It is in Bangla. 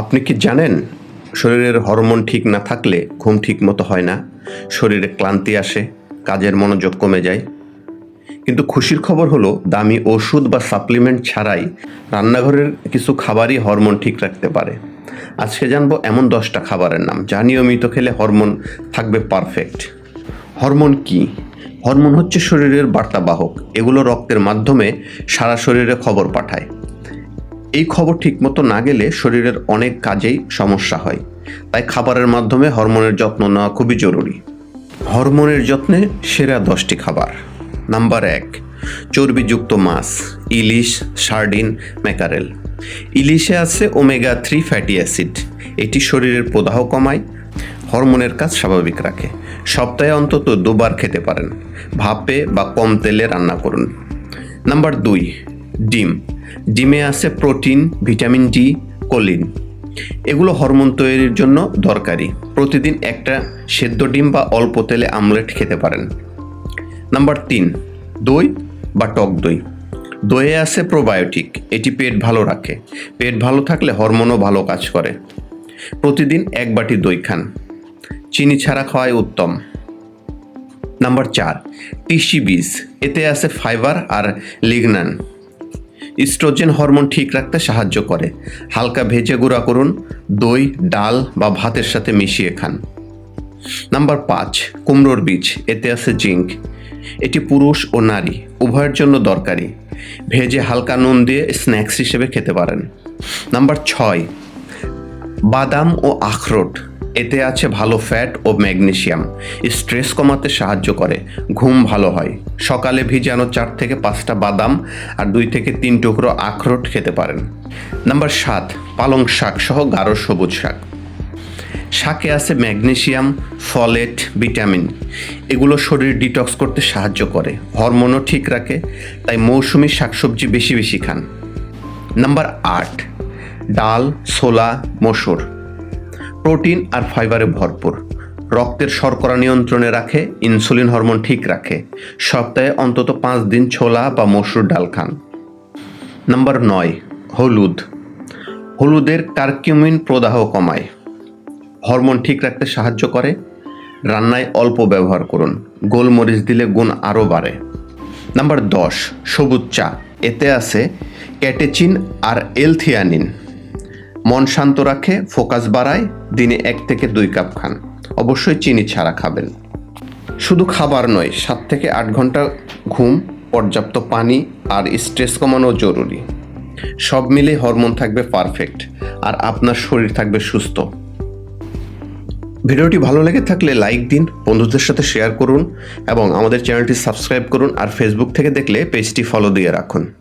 আপনি কি জানেন, শরীরের হরমোন ঠিক না থাকলে ঘুম ঠিক মতো হয় না, শরীরে ক্লান্তি আসে, কাজের মনোযোগ কমে যায়? কিন্তু খুশির খবর হলো, দামি ওষুধ বা সাপ্লিমেন্ট ছাড়াই রান্নাঘরের কিছু খাবারই হরমোন ঠিক রাখতে পারে। আজকে জানব এমন দশটা খাবারের নাম, যা নিয়মিত খেলে হরমোন থাকবে পারফেক্ট। হরমোন কি? হরমোন হচ্ছে শরীরের বার্তাবাহক, এগুলো রক্তের মাধ্যমে সারা শরীরে খবর পাঠায়। এই খবর ঠিকমতো না গেলে শরীরের অনেক কাজেই সমস্যা হয়। তাই খাবারের মাধ্যমে হরমোনের যত্ন নেওয়া খুবই জরুরি। হরমোনের যত্নে সেরা দশটি খাবার। নাম্বার এক, চর্বিযুক্ত মাছ, ইলিশ, সার্ডিন, ম্যাকারেল। ইলিশে আছে ওমেগা থ্রি ফ্যাটি অ্যাসিড। এটি শরীরের প্রদাহ কমায়, হরমোনের কাজ স্বাভাবিক রাখে। সপ্তাহে অন্তত দুবার খেতে পারেন। ভাপে বা কম তেলে রান্না করুন। নাম্বার দুই, ডিম। ডিমে আছে প্রোটিন, ভিটামিন ডি, কোলিন। এগুলো হরমোন তৈরির জন্য দরকারি। প্রতিদিন একটা সেদ্ধ ডিম বা অল্প তেলে আমলেট খেতে পারেন। নাম্বার তিন, দই বা টক দই। দইয়ে আছে প্রোবায়োটিক। এটি পেট ভালো রাখে। পেট ভালো থাকলে হরমোনও ভালো কাজ করে। প্রতিদিন এক বাটি দই খান। চিনি ছাড়া খাওয়াই উত্তম। নাম্বার চার টিসি বীজ। এতে আছে ফাইবার আর লিগনান। ইস্ট্রোজেন হরমোন ঠিক রাখতে সাহায্য করে। হালকা ভেজে গুঁড়া করুন, দই, ডাল বা ভাতের সাথে মিশিয়ে খান। নাম্বার পাঁচ, কুমড়োর বীজ, এতে আছে জিঙ্ক। এটি পুরুষ ও নারী, উভয়ের জন্য দরকারি। ভেজে হালকা নুন দিয়ে স্ন্যাক্স হিসেবে খেতে পারেন। নাম্বার ছয়, বাদাম ও আখরোট। এতে আছে ভালো ফ্যাট ও ম্যাগনেশিয়াম। স্ট্রেস কমাতে সাহায্য করে। ঘুম ভালো হয়। সকালে ভিজানো চার থেকে পাঁচটা বাদাম আর দুই থেকে তিন টুকরো আখরোট খেতে পারেন। নাম্বার সাত, পালং শাক সহ গাঢ় সবুজ শাক। শাকে আছে ম্যাগনেশিয়াম, ফলেট, ভিটামিন। এগুলো শরীর ডিটক্স করতে সাহায্য করে। হরমোনও ঠিক রাখে, তাই মৌসুমি শাকসবজি বেশি বেশি খান। নাম্বার আট, ডাল, ছোলা, মসুর। প্রোটিন আর ফাইবারে ভরপুর। রক্তের শর্করা নিয়ন্ত্রণে রাখে, ইনসুলিন হরমোন ঠিক রাখে। সপ্তাহে অন্তত পাঁচ দিন ছোলা বা মসুর ডাল খান। নাম্বার নয়, হলুদ। হলুদের কার্কিউমিন প্রদাহ কমায়। হরমোন ঠিক রাখতে সাহায্য করে। রান্নায় অল্প ব্যবহার করুন। গোলমরিচ দিলে গুণ আরও বাড়ে। নাম্বার দশ, সবুজ চা। এতে আছে ক্যাটেচিন আর এলথিয়ানিন মন শান্ত রাখে, ফোকাস বাড়ায়, দিনে এক থেকে দুই কাপ খান। অবশ্যই চিনি ছাড়া খাবেন। শুধু খাবার নয়, সাত থেকে আট ঘণ্টা ঘুম, পর্যাপ্ত পানি আর স্ট্রেস কমানো জরুরি। সব মিলে হরমোন থাকবে পারফেক্ট আর আপনার শরীর থাকবে সুস্থ। ভিডিওটি ভালো লেগে থাকলে লাইক দিন, বন্ধুদের সাথে শেয়ার করুন এবং আমাদের চ্যানেলটি সাবস্ক্রাইব করুন আর ফেসবুক থেকে দেখলে পেজটি ফলো দিয়ে রাখুন।